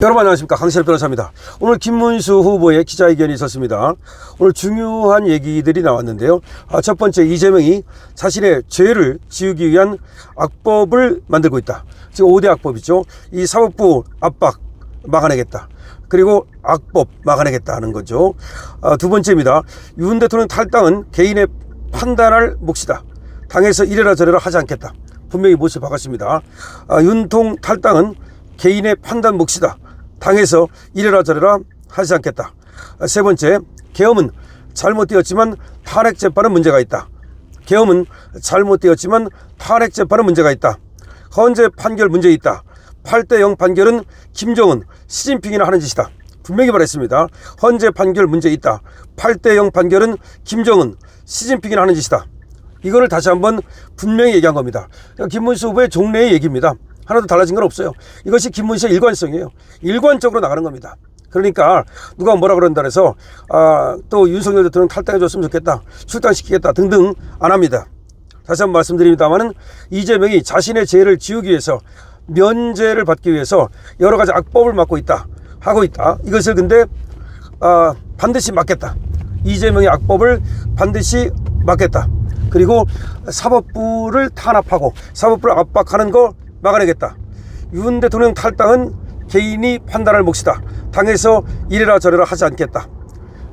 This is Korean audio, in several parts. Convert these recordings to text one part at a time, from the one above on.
여러분 안녕하십니까 강철 변호사입니다. 오늘 김문수 후보의 기자회견이 있었습니다. 오늘 중요한 얘기들이 나왔는데요. 아, 첫 번째 이재명이 자신의 죄를 지우기 위한 악법을 만들고 있다. 지금 5대 악법이죠. 이 사법부 압박 막아내겠다. 그리고 악법 막아내겠다 하는 거죠. 아, 두 번째입니다. 윤 대통령 탈당은 개인의 판단할 몫이다. 당에서 이래라 저래라 하지 않겠다. 분명히 못을 박았습니다. 아, 윤통 탈당은 개인의 판단 몫이다. 당에서 이래라 저래라 하지 않겠다. 아, 세 번째, 계엄은 잘못되었지만 탄핵 재판은 문제가 있다. 계엄은 잘못되었지만 탄핵 재판은 문제가 있다. 헌재 판결 문제 있다. 8대 0 판결은 김정은, 시진핑이나 하는 짓이다. 분명히 말했습니다. 헌재 판결 문제 있다. 8대 0 판결은 김정은, 시진핑이나 하는 짓이다. 이거를 다시 한번 분명히 얘기한 겁니다. 김문수 후보의 종래의 얘기입니다. 하나도 달라진 건 없어요. 이것이 김문수의 일관성이에요. 일관적으로 나가는 겁니다. 그러니까 누가 뭐라 그런다 해서 아, 또 윤석열 대통령 탈당해 줬으면 좋겠다. 출당시키겠다 등등 안 합니다. 다시 한번 말씀드립니다만은 이재명이 자신의 죄를 지우기 위해서 면죄를 받기 위해서 여러 가지 악법을 막고 있다. 하고 있다. 이것을 근데 아, 반드시 막겠다. 이재명의 악법을 반드시 막겠다. 그리고 사법부를 탄압하고 사법부를 압박하는 거 막아내겠다. 윤 대통령 탈당은 개인이 판단할 몫이다. 당에서 이래라 저래라 하지 않겠다.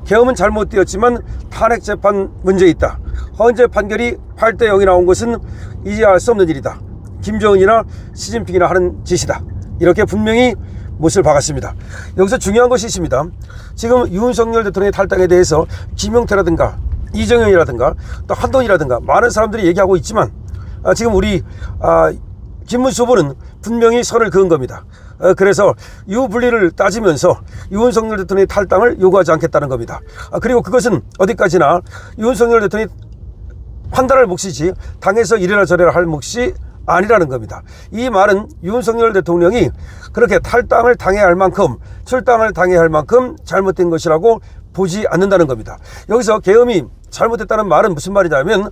계엄은 잘못되었지만 탄핵 재판 문제 있다. 헌재 판결이 8대 0이 나온 것은 이해할 수 없는 일이다. 김정은이나 시진핑이나 하는 짓이다. 이렇게 분명히 못을 박았습니다. 여기서 중요한 것이 있습니다. 지금 윤석열 대통령의 탈당에 대해서 김용태라든가 이정현이라든가 또 한동이라든가 많은 사람들이 얘기하고 있지만 아, 지금 우리 아, 김문수 후보는 분명히 선을 그은 겁니다. 어, 그래서 유분리를 따지면서 윤석열 대통령의 탈당을 요구하지 않겠다는 겁니다. 아, 그리고 그것은 어디까지나 윤석열 대통령이 판단할 몫이지 당에서 이래라 저래라 할 몫이 아니라는 겁니다. 이 말은 윤석열 대통령이 그렇게 탈당을 당해야 할 만큼 출당을 당해야 할 만큼 잘못된 것이라고 보지 않는다는 겁니다. 여기서 계엄이 잘못됐다는 말은 무슨 말이냐면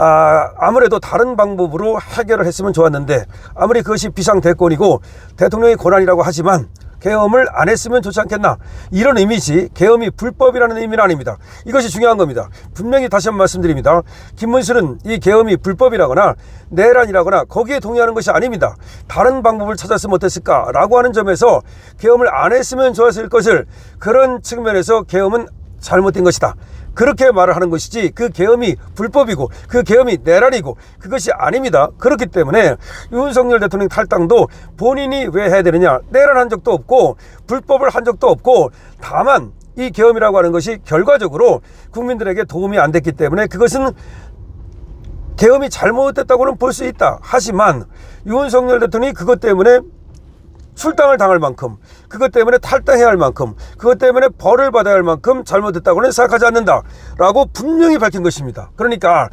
아, 아무래도 다른 방법으로 해결을 했으면 좋았는데 아무리 그것이 비상대권이고 대통령의 권한이라고 하지만 계엄을 안 했으면 좋지 않겠나. 이런 의미지 계엄이 불법이라는 의미는 아닙니다. 이것이 중요한 겁니다. 분명히 다시 한번 말씀드립니다. 김문수는 이 계엄이 불법이라거나 내란이라거나 거기에 동의하는 것이 아닙니다. 다른 방법을 찾았으면 어땠을까 라고 하는 점에서 계엄을 안 했으면 좋았을 것을 그런 측면에서 계엄은 잘못된 것이다 그렇게 말을 하는 것이지 그 계엄이 불법이고 그 계엄이 내란이고 그것이 아닙니다. 그렇기 때문에 윤석열 대통령 탈당도 본인이 왜 해야 되느냐 내란한 적도 없고 불법을 한 적도 없고 다만 이 계엄이라고 하는 것이 결과적으로 국민들에게 도움이 안 됐기 때문에 그것은 계엄이 잘못됐다고는 볼 수 있다. 하지만 윤석열 대통령이 그것 때문에 출당을 당할 만큼 그것 때문에 탈당해야 할 만큼 그것 때문에 벌을 받아야 할 만큼 잘못했다고는 생각하지 않는다라고 분명히 밝힌 것입니다. 그러니까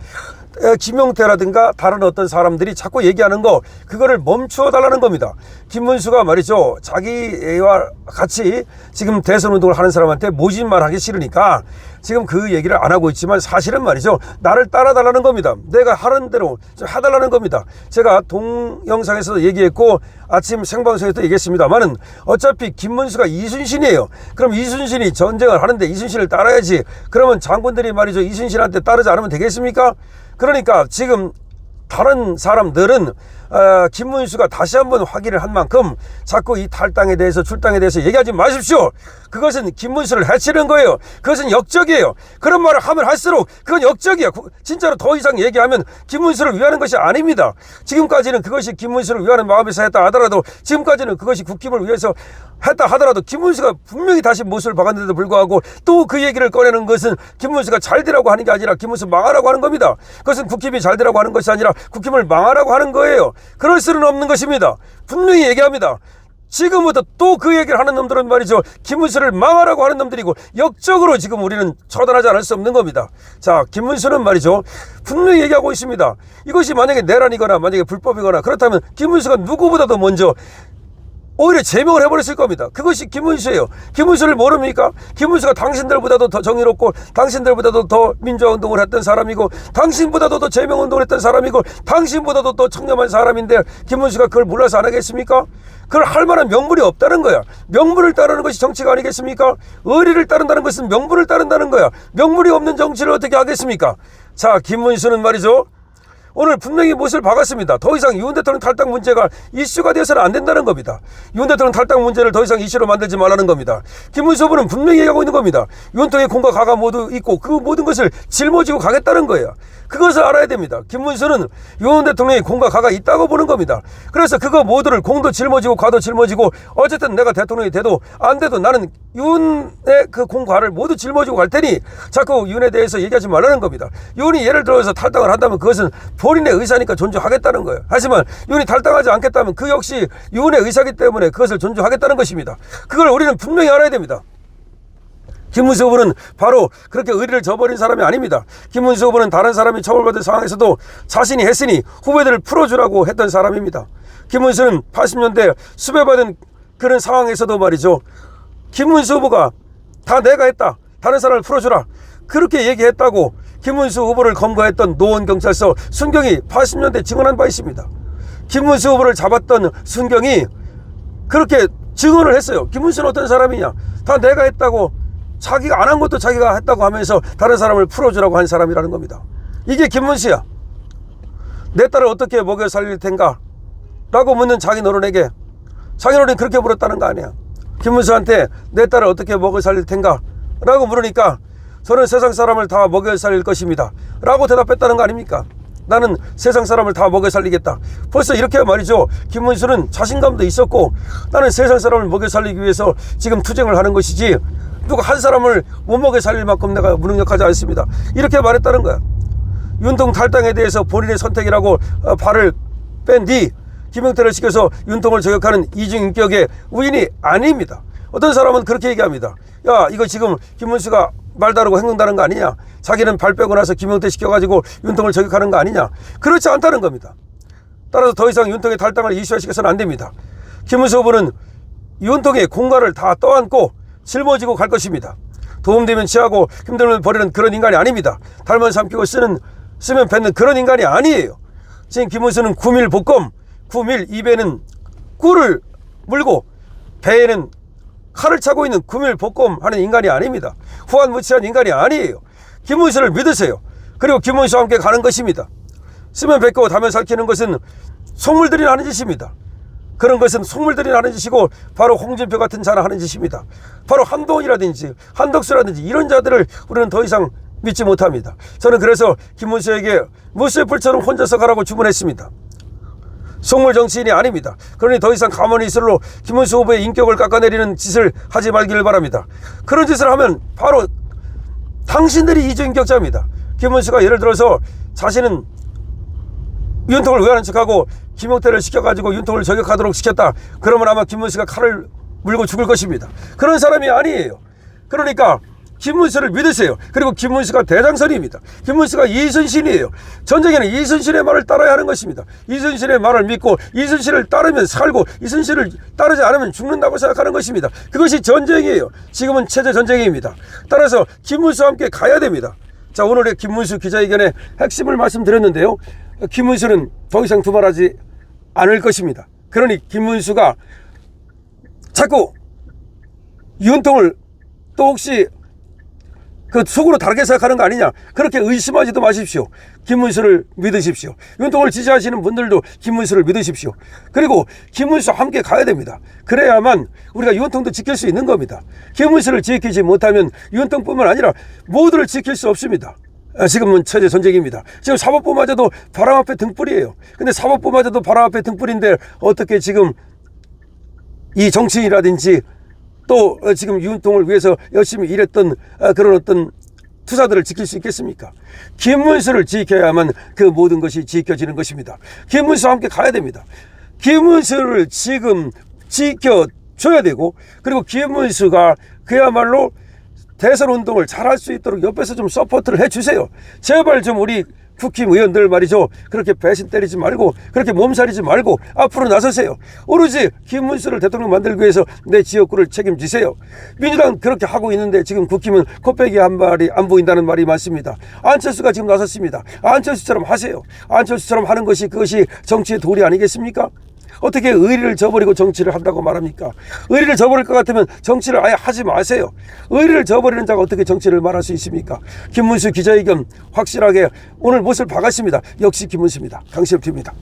에, 김용태라든가 다른 어떤 사람들이 자꾸 얘기하는 거 그거를 멈추어 달라는 겁니다. 김문수가 말이죠. 자기와 같이 지금 대선 운동을 하는 사람한테 모진 말 하기 싫으니까 지금 그 얘기를 안 하고 있지만 사실은 말이죠. 나를 따라달라는 겁니다. 내가 하는 대로 좀 해달라는 겁니다. 제가 동영상에서도 얘기했고 아침 생방송에서도 얘기했습니다만은 어차피 김문수가 이순신이에요. 그럼 이순신이 전쟁을 하는데 이순신을 따라야지. 그러면 장군들이 말이죠. 이순신한테 따르지 않으면 되겠습니까? 그러니까 지금 다른 사람들은 어, 김문수가 다시 한번 확인을 한 만큼 자꾸 이 탈당에 대해서 출당에 대해서 얘기하지 마십시오. 그것은 김문수를 해치는 거예요. 그것은 역적이에요. 그런 말을 하면 할수록 그건 역적이야. 구- 진짜로 더 이상 얘기하면 김문수를 위하는 것이 아닙니다. 지금까지는 그것이 김문수를 위하는 마음에서 했다 하더라도 지금까지는 그것이 국힘을 위해서 했다 하더라도 김문수가 분명히 다시 못을 박았는데도 불구하고 또 그 얘기를 꺼내는 것은 김문수가 잘 되라고 하는 게 아니라 김문수 망하라고 하는 겁니다. 그것은 국힘이 잘 되라고 하는 것이 아니라 국힘을 망하라고 하는 거예요. 그럴 수는 없는 것입니다. 분명히 얘기합니다. 지금부터 또 그 얘기를 하는 놈들은 말이죠. 김문수를 망하라고 하는 놈들이고 역적으로 지금 우리는 처단하지 않을 수 없는 겁니다. 자, 김문수는 말이죠. 분명히 얘기하고 있습니다. 이것이 만약에 내란이거나 만약에 불법이거나 그렇다면 김문수가 누구보다도 먼저 오히려 제명을 해버렸을 겁니다. 그것이 김문수예요. 김문수를 모릅니까? 김문수가 당신들보다도 더 정의롭고 당신들보다도 더 민주화운동을 했던 사람이고 당신보다도 더 제명운동을 했던 사람이고 당신보다도 더 청렴한 사람인데 김문수가 그걸 몰라서 안 하겠습니까? 그걸 할 만한 명분이 없다는 거야. 명분을 따르는 것이 정치가 아니겠습니까? 의리를 따른다는 것은 명분을 따른다는 거야. 명분이 없는 정치를 어떻게 하겠습니까? 자, 김문수는 말이죠. 오늘 분명히 못을 박았습니다. 더 이상 윤 대통령 탈당 문제가 이슈가 되어서는 안 된다는 겁니다. 윤 대통령 탈당 문제를 더 이상 이슈로 만들지 말라는 겁니다. 김문수 후보는 분명히 얘기하고 있는 겁니다. 윤통의 공과 가가 모두 있고 그 모든 것을 짊어지고 가겠다는 거예요. 그것을 알아야 됩니다. 김문수는 윤 대통령의 공과 가가 있다고 보는 겁니다. 그래서 그거 모두를 공도 짊어지고 가도 짊어지고 어쨌든 내가 대통령이 돼도 안 돼도 나는 윤의 그 공과를 모두 짊어지고 갈 테니 자꾸 윤에 대해서 얘기하지 말라는 겁니다. 윤이 예를 들어서 탈당을 한다면 그것은 본인의 의사니까 존중하겠다는 거예요. 하지만 윤이 탈당하지 않겠다면 그 역시 윤의 의사기 때문에 그것을 존중하겠다는 것입니다. 그걸 우리는 분명히 알아야 됩니다. 김문수 후보는 바로 그렇게 의리를 저버린 사람이 아닙니다. 김문수 후보는 다른 사람이 처벌받은 상황에서도 자신이 했으니 후배들을 풀어주라고 했던 사람입니다. 김문수는 80년대 수배받은 그런 상황에서도 말이죠. 김문수 후보가 다 내가 했다. 다른 사람을 풀어주라. 그렇게 얘기했다고 김문수 후보를 검거했던 노원경찰서 순경이 80년대 증언한 바 있습니다. 김문수 후보를 잡았던 순경이 그렇게 증언을 했어요. 김문수는 어떤 사람이냐? 다 내가 했다고 자기가 안 한 것도 자기가 했다고 하면서 다른 사람을 풀어주라고 한 사람이라는 겁니다. 이게 김문수야. 내 딸을 어떻게 먹여 살릴 텐가? 라고 묻는 자기 노론에게 자기 노론이 그렇게 물었다는 거 아니야. 김문수한테 내 딸을 어떻게 먹여 살릴 텐가? 라고 물으니까 저는 세상 사람을 다 먹여 살릴 것입니다. 라고 대답했다는 거 아닙니까? 나는 세상 사람을 다 먹여 살리겠다. 벌써 이렇게 말이죠. 김문수는 자신감도 있었고 나는 세상 사람을 먹여 살리기 위해서 지금 투쟁을 하는 것이지 누가 한 사람을 못 먹여 살릴 만큼 내가 무능력하지 않습니다. 이렇게 말했다는 거야. 윤통 탈당에 대해서 본인의 선택이라고 어, 발을 뺀 뒤 김영태를 시켜서 윤통을 저격하는 이중인격의 우인이 아닙니다. 어떤 사람은 그렇게 얘기합니다. 야 이거 지금 김문수가 말 다르고 행동다는 거 아니냐? 자기는 발 빼고 나서 김영태 시켜가지고 윤통을 저격하는 거 아니냐? 그렇지 않다는 겁니다. 따라서 더 이상 윤통의 탈당을 이슈화시켜서는 안 됩니다. 김문수 후보는 윤통의 공간을 다 떠안고 짊어지고 갈 것입니다. 도움되면 취하고 힘들면 버리는 그런 인간이 아닙니다. 닮은 삼키고 쓰는 쓰면 뱉는 그런 인간이 아니에요. 지금 김문수는 구밀 복검, 구밀 입에는 꿀을 물고 배에는 칼을 차고 있는 구밀 복검 하는 인간이 아닙니다. 후한무치한 인간이 아니에요. 김문수를 믿으세요. 그리고 김문수와 함께 가는 것입니다. 쓰면 뱉고 다면 삼키는 것은 속물들이 나는 짓입니다. 그런 것은 속물들이 나는 짓이고 바로 홍준표 같은 자나 하는 짓입니다. 바로 한동훈이라든지 한덕수라든지 이런 자들을 우리는 더 이상 믿지 못합니다. 저는 그래서 김문수에게 무쇠 불처럼 혼자서 가라고 주문했습니다. 속물 정치인이 아닙니다. 그러니 더 이상 가만히 있을로 김문수 후보의 인격을 깎아내리는 짓을 하지 말기를 바랍니다. 그런 짓을 하면 바로 당신들이 이중인격자입니다. 김문수가 예를 들어서 자신은 윤통을 의하는 척하고 김용태를 시켜가지고 윤통을 저격하도록 시켰다. 그러면 아마 김문수가 칼을 물고 죽을 것입니다. 그런 사람이 아니에요. 그러니까 김문수를 믿으세요. 그리고 김문수가 대장선입니다. 김문수가 이순신이에요. 전쟁에는 이순신의 말을 따라야 하는 것입니다. 이순신의 말을 믿고 이순신을 따르면 살고 이순신을 따르지 않으면 죽는다고 생각하는 것입니다. 그것이 전쟁이에요. 지금은 체제 전쟁입니다. 따라서 김문수와 함께 가야 됩니다. 자 오늘의 김문수 기자회견의 핵심을 말씀드렸는데요. 김문수는 더 이상 두말하지 않을 것입니다. 그러니 김문수가 자꾸 윤통을 또 혹시 그 속으로 다르게 생각하는 거 아니냐. 그렇게 의심하지도 마십시오. 김문수를 믿으십시오. 윤통을 지지하시는 분들도 김문수를 믿으십시오. 그리고 김문수와 함께 가야 됩니다. 그래야만 우리가 윤통도 지킬 수 있는 겁니다. 김문수를 지키지 못하면 윤통뿐만 아니라 모두를 지킬 수 없습니다. 아, 지금은 체제 전쟁입니다. 지금 사법부마저도 바람 앞에 등불이에요. 근데 사법부마저도 바람 앞에 등불인데 어떻게 지금 이 정치인이라든지 또 어, 지금 윤통을 위해서 열심히 일했던 아, 그런 어떤 투사들을 지킬 수 있겠습니까? 김문수를 지켜야만 그 모든 것이 지켜지는 것입니다. 김문수와 함께 가야 됩니다. 김문수를 지금 지켜줘야 되고 그리고 김문수가 그야말로 대선 운동을 잘할 수 있도록 옆에서 좀 서포트를 해주세요. 제발 좀 우리 국힘 의원들 말이죠. 그렇게 배신 때리지 말고 그렇게 몸살이지 말고 앞으로 나서세요. 오로지 김문수를 대통령 만들기 위해서 내 지역구를 책임지세요. 민주당 그렇게 하고 있는데 지금 국힘은 코빼기 한 말이 안 보인다는 말이 많습니다. 안철수가 지금 나섰습니다. 안철수처럼 하세요. 안철수처럼 하는 것이 그것이 정치의 도리 아니겠습니까? 어떻게 의리를 저버리고 정치를 한다고 말합니까? 의리를 저버릴 것 같으면 정치를 아예 하지 마세요. 의리를 저버리는 자가 어떻게 정치를 말할 수 있습니까? 김문수 기자회견 확실하게 오늘 못을 박았습니다. 역시 김문수입니다. 강시엽 TV입니다.